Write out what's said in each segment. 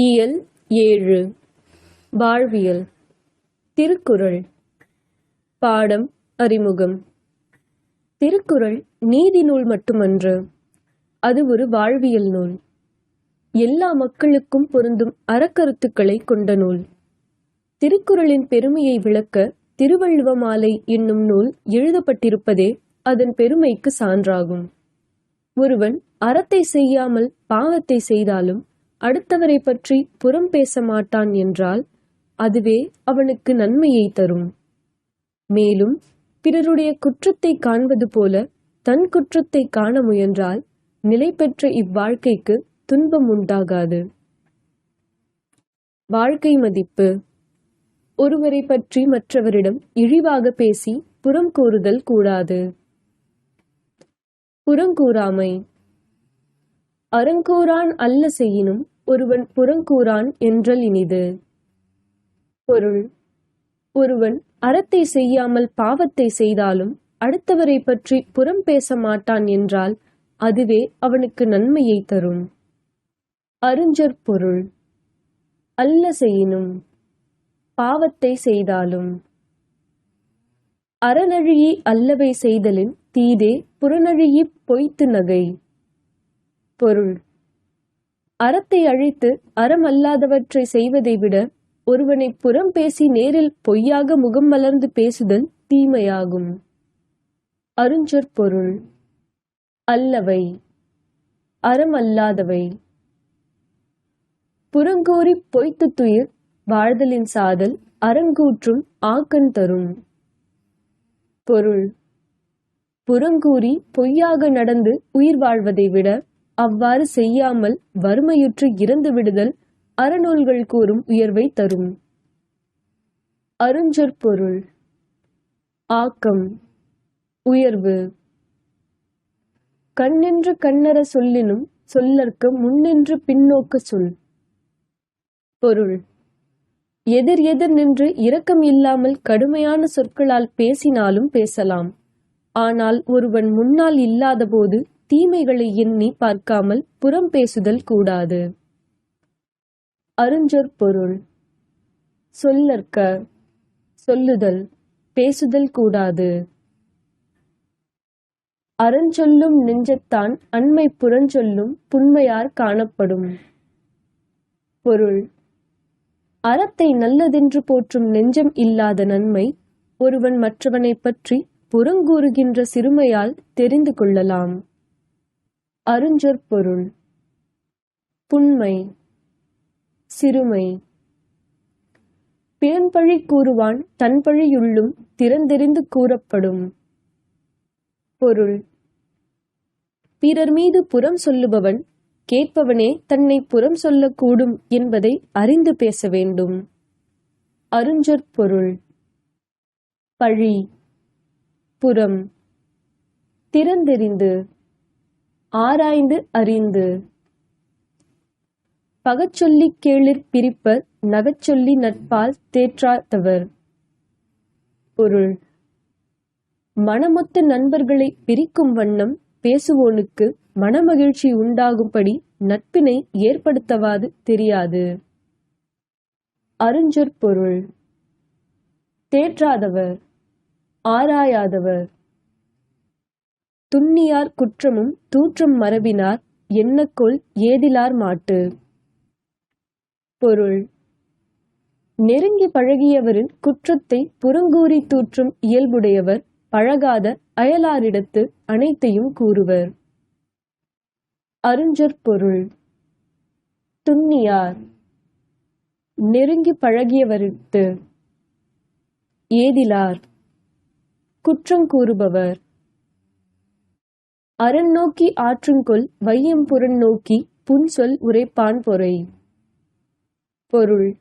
இயல் ஏழு. வாழ்வியல். திருக்குறள். பாடம் அறிமுகம். திருக்குறள் நீதி நூல் மட்டுமன்று. அது ஒரு வாழ்வியல் நூல். எல்லா மக்களுக்கும் பொருந்தும் அறக்கருத்துக்களை கொண்ட நூல். திருக்குறளின் பெருமையை விளக்க திருவள்ளுவ மாலை என்னும் நூல் எழுதப்பட்டிருப்பதே அதன் பெருமைக்கு சான்றாகும். ஒருவன் அறத்தை செய்யாமல் பாவத்தை செய்தாலும் அடுத்தவரை பற்றி புறம் பேச மாட்டான் என்றால் அதுவே அவனுக்கு நன்மையை தரும். மேலும் பிறருடைய குற்றத்தை காண்பது போல தன் குற்றத்தை காண முயன்றால் நிலை பெற்ற இவ்வாழ்க்கைக்கு துன்பம் உண்டாகாது. வாழ்க்கை மதிப்பு. ஒருவரை பற்றி மற்றவரிடம் இழிவாக பேசி புறம் கூறுதல் கூடாது. புறங்கூறாமை அறங்கூறான் அல்ல செய்யினும் ஒருவன் புறங்கூறான் என்றல் இனிது. பொருள். ஒருவன் அறத்தை செய்யாமல் பாவத்தை செய்தாலும் அடுத்தவரை பற்றி புறம் பேச மாட்டான் என்றால் அதுவே அவனுக்கு நன்மையை தரும். அறிஞர் பொருள். அல்ல செய்யினும் பாவத்தை செய்தாலும். அறநழியி அல்லவை செய்தலின் தீதே புறநழியி பொய்த்து நகை. பொருள். அறத்தை அழித்து அறமல்லாதவற்றை செய்வதை விட ஒருவனை புறம் பேசி நேரில் பொய்யாக முகம் மலர்ந்து பேசுதல் தீமையாகும். அருஞ்சொற்பொருள் அல்லவை. அல்லவை அறமல்லாதவை புறங்கூறி பொய்த்து துயிர் வாழ்தலின் சாதல் அறங்கூற்றும் ஆக்கன் தரும். பொருள். புறங்கூறி பொய்யாக நடந்து உயிர் வாழ்வதை விட அவ்வாறு செய்யாமல் வறுமையுற்று இறந்து விடுதல் அறநூல்கள் கூறும் உயர்வை தரும். அருஞ்சொற்பொருள் ஆக்கம். உயர்வு. கண்ணென்று கண்ணற சொல்லினும் சொல்லற்க முன்னின்று பின்னோக்க சொல். பொருள். எதிர் எதிர் நின்று இரக்கம் இல்லாமல் கடுமையான சொற்களால் பேசினாலும் பேசலாம். ஆனால் ஒருவன் முன்னால் இல்லாதபோது தீமைகளை எண்ணி பார்க்காமல் புறம் பேசுதல் கூடாது. அருஞ்சொற்பொருள் பொருள். சொல்லற்க சொல்லுதல் பேசுதல் கூடாது. அறஞ்சொல்லும் நெஞ்சத்தான் அண்மை புறஞ்சொல்லும் புண்மையார் காணப்படும். பொருள். அறத்தை நல்லதென்று போற்றும் நெஞ்சம் இல்லாத நன்மை ஒருவன் மற்றவனை பற்றி புறங்கூறுகின்ற சிறுமையால் தெரிந்து கொள்ளலாம். அருஞ்சொற்பொருள் புண்மை சிறுமை. பிறன்பழி கூறுவான் தன்பழியுள்ளும் திறந்தெறிந்து கூறப்படும் பொருள். பிறர் மீது புறம் சொல்லுபவன் கேட்பவனே தன்னை புறம் சொல்லக்கூடும் என்பதை அறிந்து பேச வேண்டும். அருஞ்சொற்பொருள் பழி புறம் திறந்தெறிந்து ஆராய்ந்து அறிந்து. பகச்சொல்லி கேளிர் பிரிப்பர் நகச்சொல்லி நட்பால் தேற்றாதவர் பொருள் மனமொத்த நண்பர்களை பிரிக்கும் வண்ணம் பேசுவோனுக்கு மனமகிழ்ச்சி உண்டாகும்படி நட்பினை ஏற்படுத்தவாது தெரியாது. அருஞ்சொற்பொருள் பொருள் தேற்றாதவர் ஆராயாதவர். துண்ணியார் குற்றமும் தூற்றம் மரபினார் எண்ணக்கொள் ஏதிலார் மாட்டு. பொருள். நெருங்கி பழகியவரின் குற்றத்தை புறங்கூறி தூற்றும் இயல்புடையவர் பழகாத அயலாரிடத்து அனைத்தையும் கூறுவர். அருஞ்சற் பொருள். துண்ணியார் நெருங்கி பழகியவருக்கு ஏதிலார். குற்றம் கூறுபவர். அரண் நோக்கி ஆற்றுங்கொல் வையம் புறன் நோக்கி புன்சொல் உரைப்பான் பொறை. பொருள்.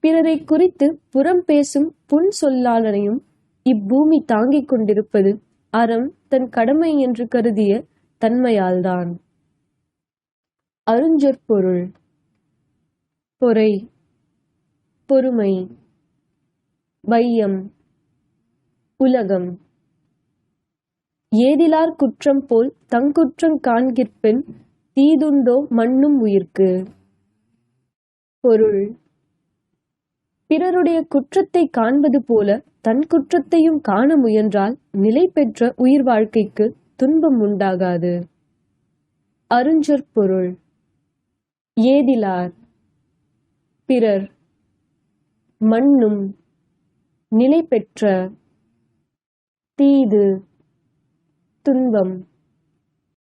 பிறரை குறித்து புறம் பேசும் புன் சொல்லாளரையும் இப்பூமி தாங்கிக் கொண்டிருப்பது அறம் தன் கடமை என்று கருதிய தன்மையால்தான். அருஞ்சொற்பொருள் பொறை. பொறுமை. வையம். உலகம். ஏதிலார் குற்றம் போல் தங்குற்றம் காண்கிற்பின் தீதுண்டோ மண்ணும் உயிர்க்கு. பொருள். பிறருடைய குற்றத்தை காண்பது போல தன் குற்றத்தையும் காண முயன்றால் நிலை பெற்ற உயிர் வாழ்க்கைக்கு துன்பம் உண்டாகாது. அருஞ்சொற்பொருள் ஏதிலார். பிறர். மண்ணும் நிலை பெற்ற. தீது. துன்பம்